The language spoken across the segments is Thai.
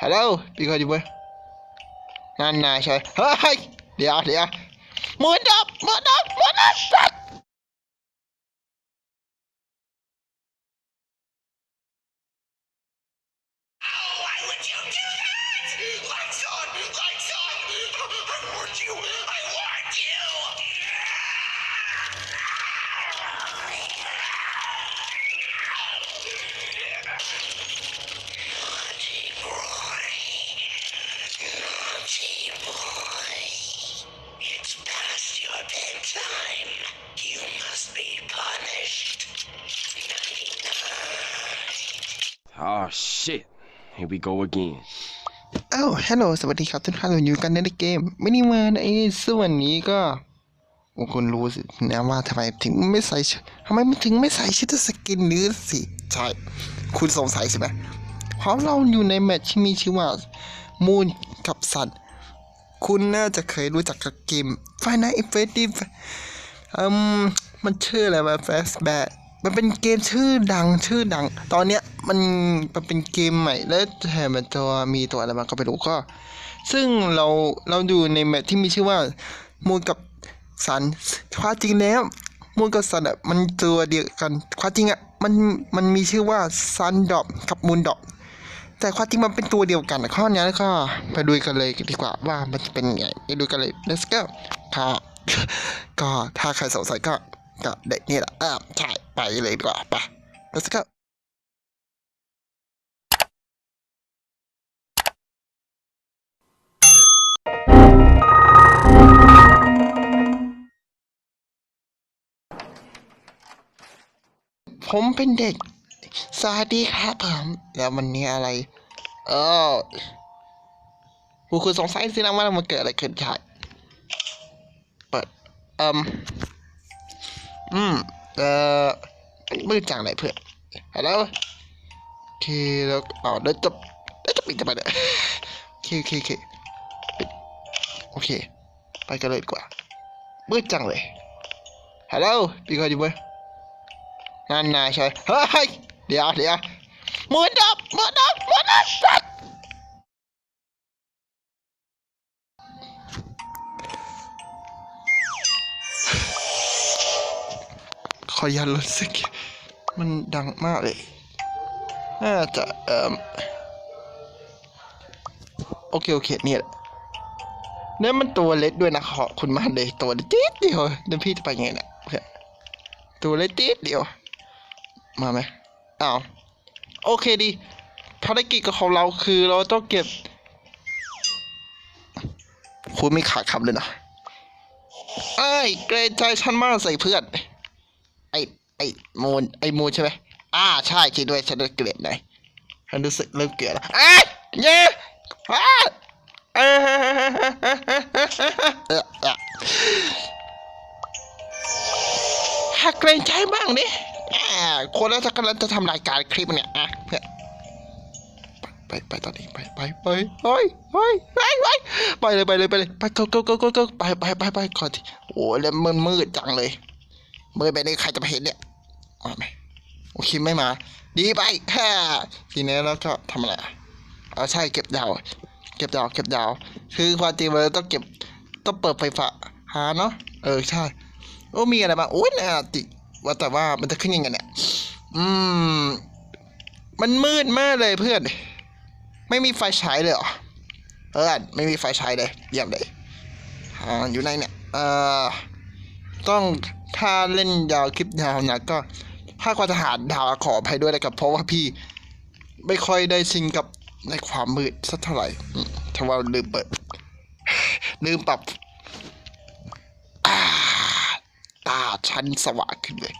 Hello, big you boy. Nan, nan, sorry. Hi! They are, they. Move up! Move up! Move up! Shit. Here we go again. อ้าวฮัลโหลสวัสดีครับทุกท่านเราอยู่กันในเกมมินิเวิร์ไอ้ส่วนนี้ก็โอ้คุณรู้สินะว่าทำไมถึงไม่ใส่ทำไมมันถึงไม่ใส่ชุดสกินนื้อสิใช่คุณสงสัยใช่ไหมเพราะเราอยู่ในแมตช์ที่มีชื่อว่า มูนกับซันคุณน่าจะเคยรู้จักกับเกม Final Fantasy อืมมันชื่ออะไรวะ Flashback มันเป็นเกมชื่อดังชื่อดัง ตอนเนี้ยมันมันเป็นเกมใหม่แล้วแถมมันตัวมีตัวอะไรมาก็ไม่รู้ก็ ซึ่งเราเราอยู่ในแมปที่มีชื่อว่ามูนกับสันความจริงแล้วมูนกับสันอะมันตัวเดียวกันความจริงอะมันมันมีชื่อว่าซันดอบกับมูนดอบแต่ความจริงมันเป็นตัวเดียวกันข้อนี้ก็ไปดูกันเลยดีกว่าว่ามันเป็นไงไปดูกันเลย let's go ค่ะก็ถ้าใครสงสัยก็ ก็เด็กนี่แหละอ่าใช่ไปเลยดีกว่าไป let's go ผมเป็นเด็ก สวัสดีครับผม แล้วมันนี้อะไร เออคุณคุณสงสัยสินะว่ามันเกิดอะไรขึ้นใช่เปิดเอ่ม อืม เอ่อ มืดจังเลยเพื่อนฮัลโหลโอเคแล้วอ๋อเดี๋ยวจะเดี๋ยวจะปิดจะไปเนี่ยโอเคโอเคโอเคปิดโอเค ไปกันเลยดีกว่า มืดจังเลยฮัลโหลพี่คอยอยู่ไหมนั่นนายใช่เฮ้ย เดี๋ยวเดี๋ยวหมือดับหมือดับหมือดับ ขอยันลดสักมันดังมากเลย น่าจะเอ่อโอเค โอเค เนี่ยเนี่ยมันตัวเล็กด้วยนะขอบคุณมากเลย ตัวเล็กนิดเดียวเดี๋ยวพี่จะไปไงเนี่ยตัวเล็กนิดเดียว มาไหมอ้าวโอเคดีภารกิจของเราคือเราต้องเก็บคุณไม่ขาดคำเลยนะไอ้เกรงใจฉันมากใส่เพื่อน ไอ้ไอ้มูนไอ้มูนใช่ไหมอ่าใช่จริงด้วยฉันเกลียดหน่อยฉันรู้สึกเริ่มเกลียดแล้วไอ้ยเย้เออหักเกรงใจบ้างดิอ่คนแล้วจะกำลังจะทำรายการคลิปเนี่ยอะเพื่อไปไปตอนนี้ไปไปไปไปไปไปไปไปเลยไปเลยไปเลยไป go go go go go ไปไปไปไปก่อนที่โอ้ยแล้วมันมืดจังเลย มืดไปนี่ใครจะมาเห็นเนี่ยมาไหมโอเคไม่มา ดีไปฮ่าทีนี้แล้วก็ทำอะไรอะเอาใช่เก็บดาวเก็บดาวเก็บดาวคือความจริงมันต้องเก็บต้องเปิดไฟฟ้าหาเนาะเออใช่โอ้มีอะไรบ้างโอ้ยน่าติว่าแต่ว่ามันจะขึ้นยังไงเนี่ยอืมมันมืดมากเลยเพื่อน ไม่มีไฟฉายเลยเหรอเออไม่มีไฟฉายเลยเยี่ยมเลยอ่าอยู่ในเนี่ยเอ่อต้อง ถ้าเล่นยาวคลิปยาวนะก็ถ้าความทหารดาวขออภัยด้วยนะครับ เพราะว่าพี่ไม่ค่อยได้ชินกับในความมืดสักเท่าไหร่ถ้าว่าลืมเปิด ลืมปรับตาฉันสว่างขึ้นเลย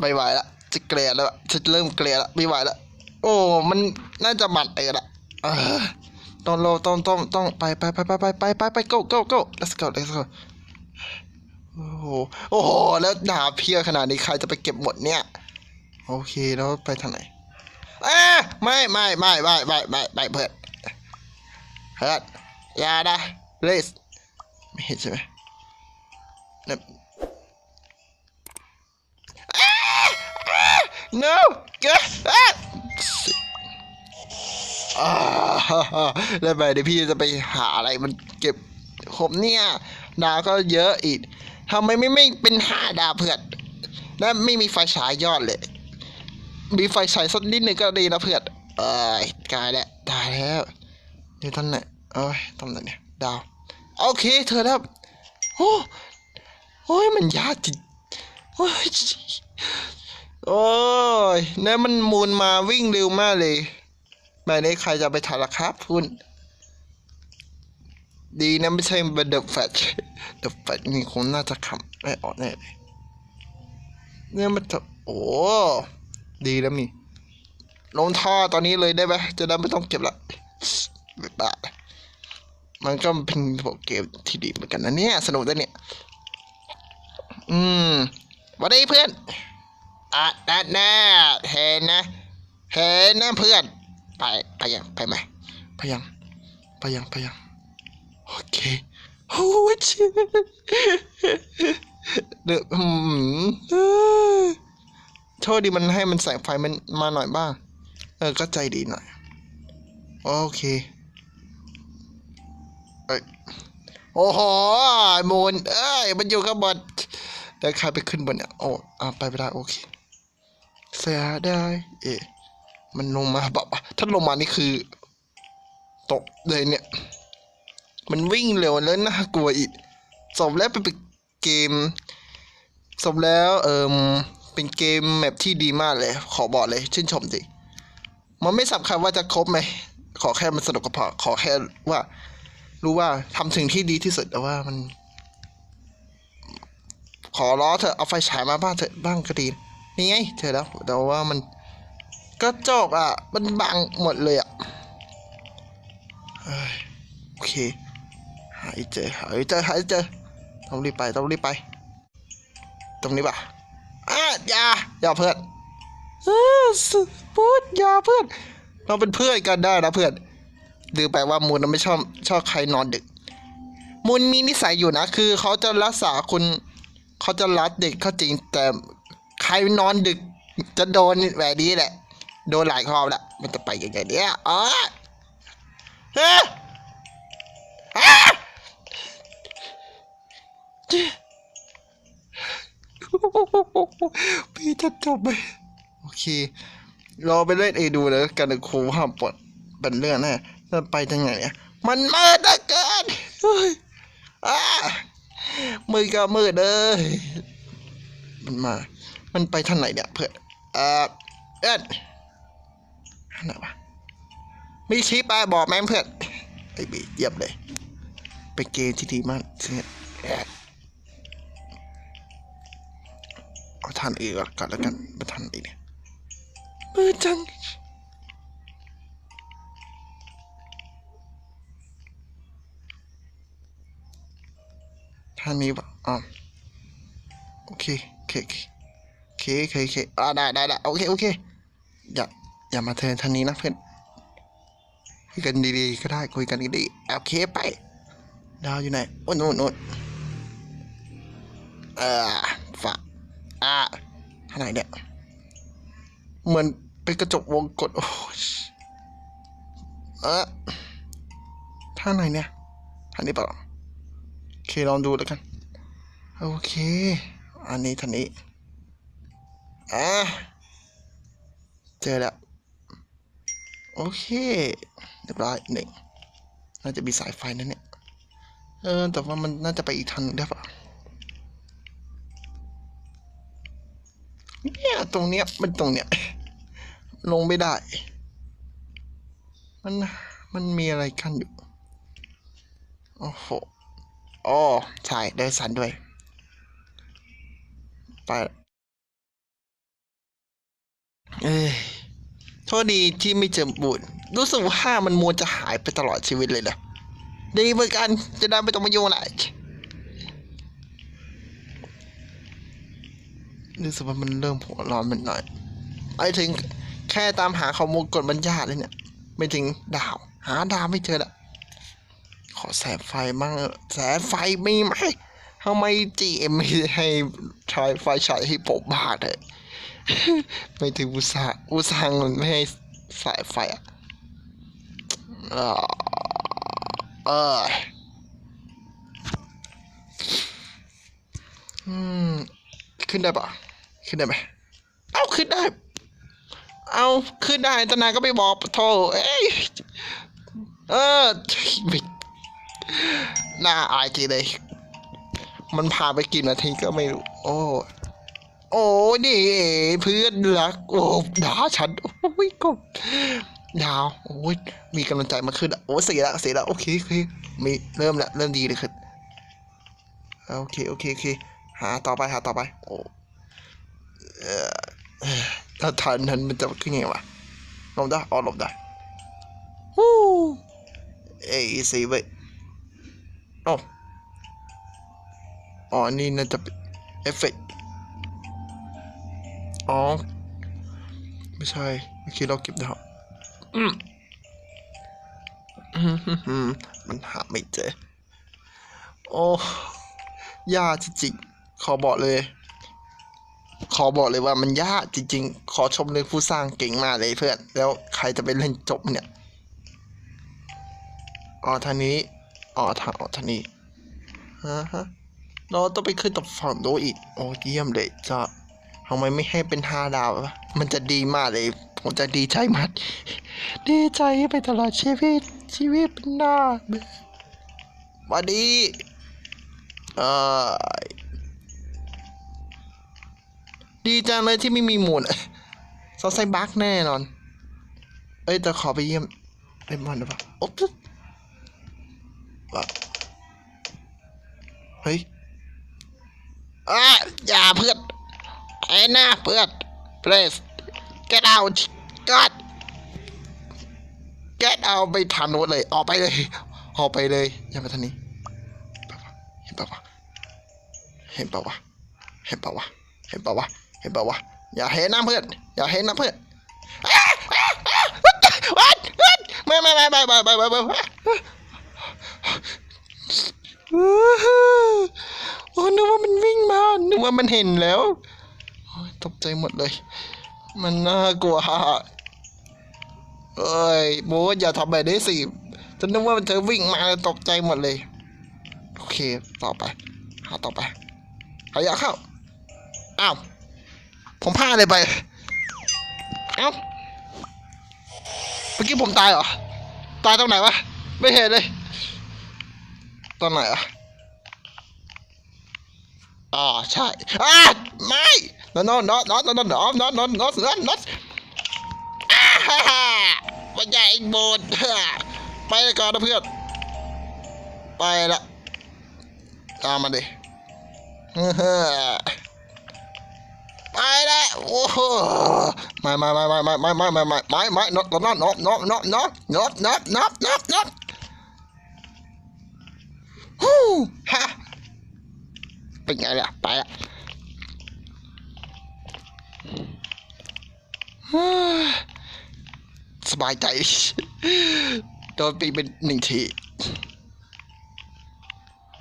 ไม่ไหวละจะเกลียดแล้วอะจะเริ่มเกลียดละไม่ไหวละ โอ้ มันน่าจะหมันเองละเออต้องเราต้องต้องต้องไปไปไปไปไปไปไปไป go go go let's go let's go โอ้โหโอ้โหแล้วดาบเพียขนาดนี้ใครจะไปเก็บหมดเนี่ย โอเคแล้วไปทางไหนเอ้ยไม่ไม่ไม่ไม่ไม่ไม่ไม่เพื่อนเพื่อนอย่านะเลสไม่เห็นใช่ไหมนะ no เกอะอ่า แล้วไปเดี๋ยวพี่จะไปหาอะไรมันเก็บผมเนี่ยดาวก็เยอะอีกทำไมไม่ไม่เป็นห้าดาวเพื่อนและไม่มีไฟฉายยอดเลย มีไฟฉายสักนิดหนึ่งก็ดีนะเพื่อนเอ้ยกายแล้วตายแล้วเดี๋ยวตอนไหนเอ้ยตอนไหนเนี่ยดาว โอเค เธอแล้วโอ้โอ้ยมันยากจริงโอ้ยโอ้ยนี่มันมูลมาวิ่งเร็วมากเลย แบบนี้ใครจะไปทันล่ะครับคุณ ดีนะไม่ใช่เป็นเดอะแฟชเดอะแฟชนี่คงน่าจะขำไม่ออกแน่เลยเนี่ยมันจะโอ้ดีแล้วมีลงท่อตอนนี้เลยได้ไหมจะได้ไม่ต้องเก็บละไม่บ้ามันก็เป็นโปรเกมที่ดีเหมือนกันนะเนี่ย สนุกด้วยเนี่ย อืมวันนี้เพื่อนอะนั่แน่เห็นนะ เห็นนะเพื่อน ไปไปยังไปไหมไปยังไปยังไปยังโอเคโอ้ยเชื่อเดืออืมเอ้ยโทษดีมันให้มันแสงไฟมันมาหน่อยบ้าง เออก็ใจดีหน่อย โอเคเอ้ยโอ้โหมูนเอ้ยมันอยู่ข้างบนแต่ใครไปขึ้นบนเนี่ยโอ้อ่าไปไม่ได้โอเคเสียได้เอ๊ะมันลงมาแบบว่า ถ้าลงมานี่คือ ตกเลยเนี่ย มันวิ่งเร็วแล้วน่ากลัวอีกสมแล้วเป็นเกมสมแล้วเอิมเป็นเกมแมปที่ดีมากเลย ขอบอกเลย ชื่นชมจริมันไม่สำคัญว่าจะครบไหมขอแค่มันสนุกก็พอขอแค่ว่า รู้ว่าทำถึงที่ดีที่สุดแต่ว่ามัน ขอร้อเถอะเอาไฟฉายมาบ้างเถอะบ้างก็ดีนี่ไงเจอแล้วแต่ว่ามัน ก็จบอะ มันบังหมดเลยอะเอ้ยโอเค หายเจอหายเจอหายเจอต้องรีบไปต้องรีบไป ตรงนี้ป่ะอะอย่าอย่าเพื่อนเออสุดพูดอย่าเพื่อน เราเป็นเพื่อนกันได้นะเพื่อนดือไปว่ามูลน่ะไม่ชอบชอบใครนอนดึก มูลมีนิสัยอยู่นะ คือเขาจะรักษาคุณเขาจะรักเด็กเขาจริงแต่ใครนอนดึกจะโดนแบบนี้แหละ โดนหลายครอบแล้วมันจะไปยังไงเนี่ยอ๋อเฮ้ยอะพี่จะจบไหมโอเครอไปเล่นเอดูเลยกันครูห้ามปลดเป็นเรื่องแน่จะไปทางไหนเนี่ยมันมืดเหลือเกินเฮ้ยอ่ามืดก็มืดเลยมันมา มันไปทางไหนเนี่ยเพื่อนเออเอ็ด ไหนวะมีชี้ไปบอกแม่เพื่อนไอ้บีเยี่ยมเลย เป็นเกมที่ดีมากเนี่ยเอาทันองก่อนแล้วกันไมาทันเองเนี่ยมือจังท่านนี้ปะอ๋อโอเคโอเคโอเคโอเคโอเคโอเคอ่าได้ได้ได้โอเคโอเคอย่า อย่ามาเทินท่านนี้นะเพื่อนคุยกันดีๆก็ได้คุยกันดีๆโอเคไป ดาวอยู่ไหนโอ้นู่นนู่นเออฝากอ่าท่างไหนเนี่ยเหมือนเป็นกระจกวงกดโอ้ยเออท่างไหนเนี่ยทางนี้เปล่าโอเคลองดูแล้วกันโอเค อันนี้ทันนี้อะเจอแล้ว โอเคเรียบร้อยหนึ่งน่าจะมีสายไฟนั่นเนี่ย เออ แต่ว่ามันน่าจะไปอีกทางหนึ่งได้ปะเนี่ยตรงเนี้ยมันตรงเนี้ย ลงไม่ได้ มัน มันมีอะไรขันอยู่ โอ้โหอ๋อใช่ได้สันด้วย ไป เอ้ย โทษดีที่ไม่เจอบุญรู้สึกว่ามันมวนจะหายไปตลอดชีวิตเลยนะดีเหมือนกันจะได้ไม่ต้องมายุ่งอะไรรู้สึกว่ามันเริ่มหัวร้อนมันหน่อยไปถึงแค่ตามหาข้อมูลกดบรรยากเลยเนี่ย ไม่ถึงดาว หาดาวไม่เจอละขอแสงไฟมั่งแสงไฟมีไหมทำไมจีเอ็มไม่ให้ใช้ไฟฉายให้ผมบ้าเลย ไม่ถึงอุตสาอุตสาห์เงินไม่ให้สายไฟอะอ่าเอออืมขึ้นได้ปะขึ้นได้ไหมเอาขึ้นได้ เอาขึ้นได้แต่นายก็ไม่บอกโทษเอ้ยเออไม่น่าอายทีเลย มันพาไปกี่นาทีก็ไม่รู้ โอ้ โอ้นี่เพื่อนรักโอ้ด่าฉัน โอ้ยก็ดาว โอ้ยมีกำลังใจมาขึ้นอะโอ้เสียละเสียละโอเคโอเคมีเริ่มละเริ่มดีเลยขึ้นโอเคโอเคโอเคหาต่อไปหาต่อไป โอ้เออถ้าทันนั้นมันจะขึ้นยังไงวะหลบได้อ๋อหลบได้ฮู้เอ้ยสิเว้ยโอ้อ๋อนี่น่าจะเอฟเฟกต์ อ๋อ ไม่ใช่เมื่อกี้เราเก็บได้อืมอืมอืมอืมมันหาไม่เจอ โอ้ยากจริงๆ ขอบอกเลย ขอบอกเลยว่ามันยากจริง ๆ ขอชมเลยผู้สร้างเก่งมากเลยเพื่อน แล้วใครจะไปเล่นจบเนี่ย อ๋อทางนี้อ๋อทางอ๋อทางนี้ฮะฮะเราต้องไปขึ้นต่อฝั่งโน้นอีก โอ้เยี่ยมเลยจ้า ทำไมไม่ให้เป็นห้าดาวะมันจะดีมากเลย ผมจะดีใจมาก ดีใจไปตลอดชีวิต ชีวิตเป็นหน้าวัสดีเอ่อดีจังเลยที่ไม่มีหมูลซอสไซบักแน่นอน เอ้ยแต่ขอไปเยี่ยมเลมอนได้ปะโอ๊บเฮ้ยอะอย่าเพื่อน ไอ้หน้าเพื่อน please get out God get out ไปทางโน้นเลย ออกไปเลย ออกไปเลยอย่ามาทางนี้ เห็นปะวะ เห็นปะวะ เห็นปะวะ เห็นปะวะ เห็นปะวะ อย่าเห็นนะเพื่อน อย่าเห็นนะเพื่อนวัดวัดไม่ไม่ไม่ไม่ไม่ไม่ไม่ไม่โอ้นึกว่ามันวิ่งมา นึกว่ามันเห็นแล้ว ตกใจหมดเลย มันน่ากลัวเอ้ยโบอย่าทำแบบนี้สิฉันนึกว่ามันจะวิ่งมาตกใจหมดเลย โอเค ต่อไป หาต่อไปขยะเข้า อ้าว ผมพลาดเลยไป เอ้า เมื่อกี้ผมตายเหรอ ตายตรงไหนวะ ไม่เห็นเลย ตอนไหนอะอ๋อใช่ อ้าไม่ no no no no no no no no no no no no อ้าฮ่าฮ่ามันใหญ่โบนไปก่อนนะเพื่อน ไปละตามมาดิไปล้วโอ้โหไม่ไม่ไม่ไม่ไม่ไม่ไม่ไม่ไม่ไม่นอนนอนนอนนอนนอนนอนนอนนอนนอนนอนนอนฮู้ฮะเป็นไงล่ะไปละฮ่า สบายใจ โดนปีเป็นหนึ่งที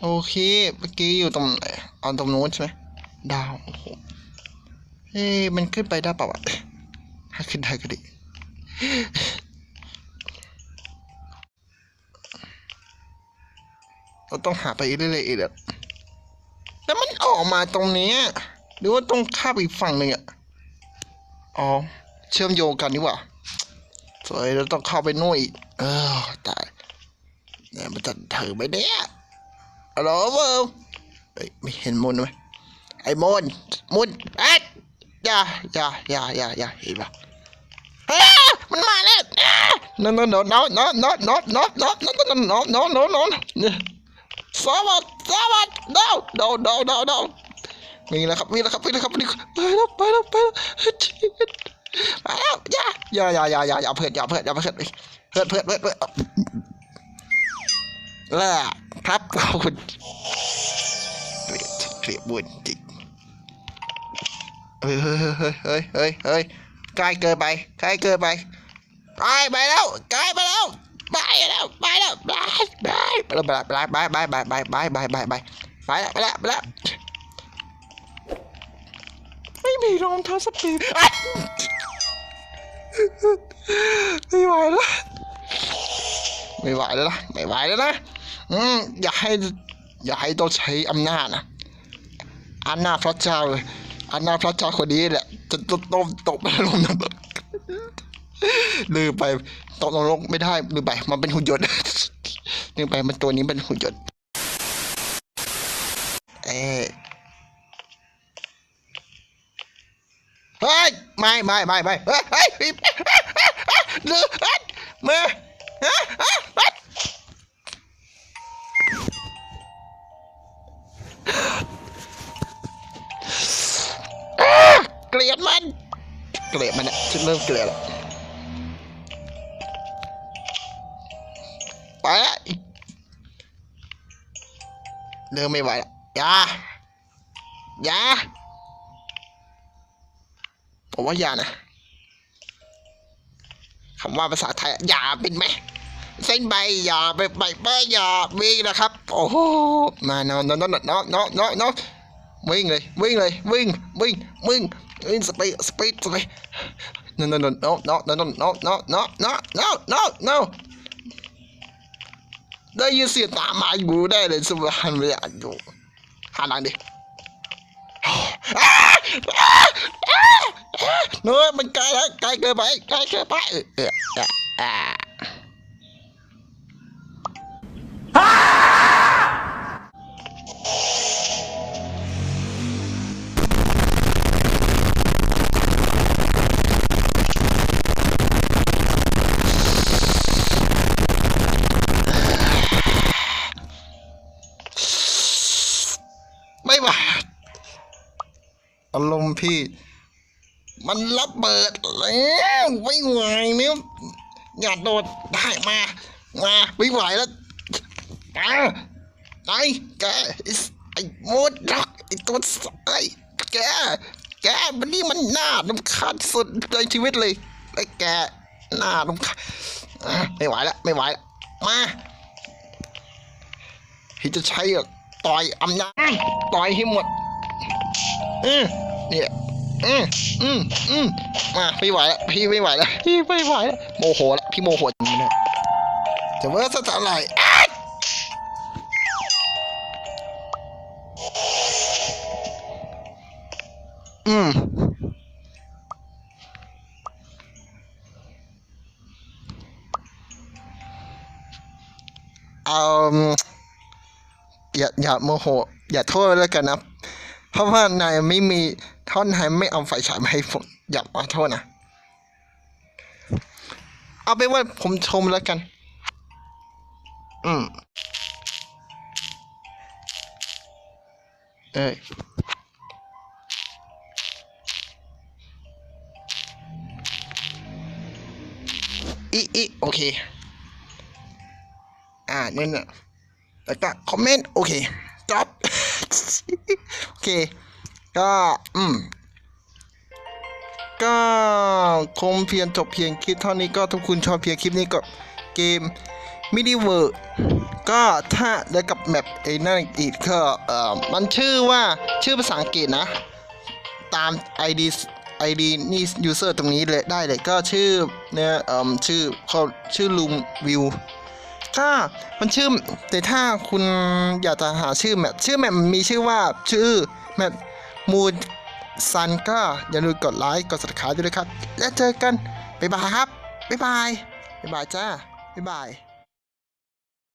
โอเค เมื่อกี้อยู่ตรงไหนเอาตรงโน้นใช่ไหมดาว โอ้โหเฮ้มันขึ้นไปได้เปล่าวะถ้าขึ้นได้ก็ดีเราต้องหาไปเรื่อยๆอีกอะแล้วมันออกมาตรงนี้ หรือว่าต้องข้ามอีกฝั่งหนึ่งอะอ๋อ เชื่อมโยงกันนี่หว่าสวยเราต้องเข้าไปนู่นอีก เออตายเนี่ยมันจะถือไหมเนี่ยฮัลโหลเบิร์เฮ้ยไม่เห็นมุนไหมไอ้มุนมุนเอ๊ะอย่าอย่าอย่าอย่าอย่าเห็นปะเฮ้ยมันมาแล้วนอนนอนนอนนอนนอนนอนนอนนอนนอนนอนนอนนอนนอนสวัสดีสวัสดี no no no no no มีแล้วครับมีแล้วครับมีแล้วครับไปแล้วไปแล้วไปแล้ว ชีวิตไปแล้วอย่าอย่าอย่าอย่าอย่าอย่าเพื่อนอย่าเพื่อนอย่าเพื่อนเพื่อนเพื่อนเพื่อนเพื่อนล้วครับขอบคุณเกลียดเกลียดบุญจริงเฮ้ยเฮ้ยเฮ้ยเฮ้ยเฮ้ยเฮ้ยใกล้เกินไปใกล้เกินไปไปไปแล้วใกล้ไปแล้วไปแล้วไปแล้วไปไปไปไปไปไปไปไปไปไปไปไปไปแล้วไปแล้วไปแล้วไม่มีรองเท้าสปีด ไม่ไหวแล้วไม่ไหวแล้วนะไม่ไหวแล้วนะอืมอย่าให้อย่าให้ต้องใช้อำนาจนะอำนาจพระเจ้าเลยอำนาจพระเจ้าคนนี้แหละ จะตกตกตกไปลงนรกลืมไปตกนรกไม่ได้ลืมไป มันเป็นหุ่นยนต์ลืมไปมันตัวนี้เป็นหุ่นยนต์เอ้ยเฮ้ยไม่ไม่ไม่ไม่เฮ้ยเฮ้ยเฮ้ยเลือดมือเกลียดมัน เกลียดมันอะฉันเริ่มเกลียดแล้วไปละเริ่มไม่ไหวล้วอย่าอย่า ผมว่าอย่านะคำว่าภาษาไทยอย่าเป็นไหมเส้นใบอย่าไปไปไปอย่าวิ่งนะครับ โอ้โหมานอนนอนนอนนอนนอนนอนนอนวิ่งเลยวิ่งเลยวิ่งวิ่งวิ่งวิ่งสปีดสปีดสปีด no no no no no no no no no no no no no no ได้ยินเสียงตามมาอยู่ได้เลยสุภาพเลยอะอยู่หันหลังดิ เนื้อมันไกลแล้วไกลเกินไปไกลเกินไปเออออเออเออไม่ไหวอารมณ์พี่ มันระเบิดแล้วไม่ไหวนี่ยอย่าโดดได้มา มาไม่ไหวแล้วมาไหนแกไอ้หมดรักไอ้ตัวไอ้แกแกมันนี่มันหน่ารำคาญสุดในชีวิตเลยไอ้แกหน่ารำคาญไม่ไหวแล้วไม่ไหวแล้วมาพี่จะใช้ต่อยอำนาจต่อยให้หมดเอืมเนี่ย อืมอืมอืมมาพี่ไหวแล้วพี่ไม่ไหวแล้วพี่ไม่ไหวแล้วโมโหแล้วพี่โมโหจริงๆนะจะเวิร์สถานอะไรอ้ายอืมเอาอย่าอย่าโมโห อย่าโทษแล้วกันนะ เพราะว่านายไม่มี ท่อนไหนไม่เอาไฟฉายมาให้ผมอย่ามาโทษนะ เอาเป็นว่าผมชมแล้วกัน อืมเอ้ยอีอีโอเค อ่าเนี่ยนะแล้วก็คอมเมนต์ โอเคจบโอเค ก็ อืม ก็คงเพียงจบเพียงคลิปเท่านี้ก็ทุกคุณชอบเพียงคลิปนี้ก็เกมมินิเวิร์ก็ถ้าแล้กับแมปไอ้นั่นอีกก็เอ่อมันชื่อว่าชื่อภาษาอังกฤษนะ ตาม ID ID นี่ user ตรงนี้เลยได้เลยก็ชื่อเนี่ยเอ่อชื่อเขาชื่อลุงวิวถ้ามันชื่อแต่ถ้าคุณอยากจะหาชื่อแมปชื่อแมปมีชื่อว่าชื่อแมป มูนซันก็อย่าลืมกดไลค์กด subscribe ด้วยนะครับ แล้วเจอกัน บ๊ายบายครับ บ๊ายบาย บ๊ายบายจ้า บ๊ายบาย